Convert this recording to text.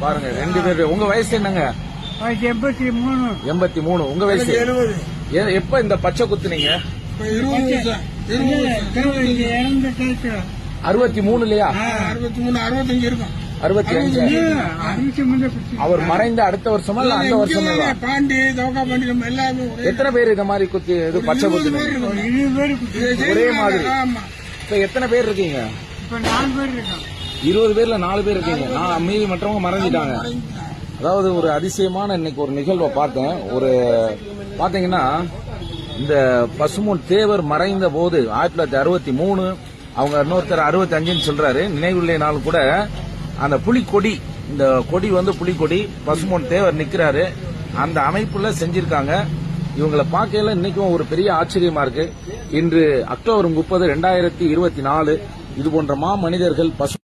பாருங்க ரெண்டு பேரு. உங்க வயசு என்னங்க? வயசு எண்பத்தி மூணு. எண்பத்தி மூணு. உங்க வயசு? எப்ப இந்த பச்சை குத்துனீங்க? அறுபத்தி மூணுலயா? அறுபத்தி மூணு அறுபத்தஞ்சு இருக்கும். அறுபத்தி அஞ்சு. அவர் மறைந்த அடுத்த வருஷமா இல்ல அந்த வருஷமா? பாண்டி பாண்டி எல்லாமே ஒரே எத்தனை பேர் இந்த மாதிரி குத்தி இது பச்சை பேர் ஒரு. மாதிரி. இப்ப எத்தனை பேர் இருக்கீங்க? இப்ப நாலு பேர் இருக்கான் இருபது பேர்ல நாலு பேர் இருக்கீங்க. நான் மீதி மற்றவங்க மறைஞ்சிட்டாங்க. அதாவது ஒரு அதிசயமான இன்னைக்கு ஒரு நிகழ்வை பார்த்தேன். ஒரு பாத்தீங்கன்னா இந்த பசுமூன் தேவர் மறைந்த போது ஆயிரத்தி தொள்ளாயிரத்தி அறுபத்தி மூணு அவங்க இன்னொருத்தர் அறுபத்தி அஞ்சுன்னு சொல்றாரு. நினைவுள்ள நாள் கூட அந்த புலிக்கொடி இந்த கொடி வந்து புலிக்கொடி பசுமூன் தேவர் நிக்கிறாரு. அந்த அமைப்புல செஞ்சிருக்காங்க. இவங்களை பார்க்கையில இன்னைக்கும் ஒரு பெரிய ஆச்சரியமா இருக்கு. இன்று அக்டோபர் முப்பது ரெண்டாயிரத்தி இருபத்தி நாலு இது போன்ற மா மனிதர்கள் பசு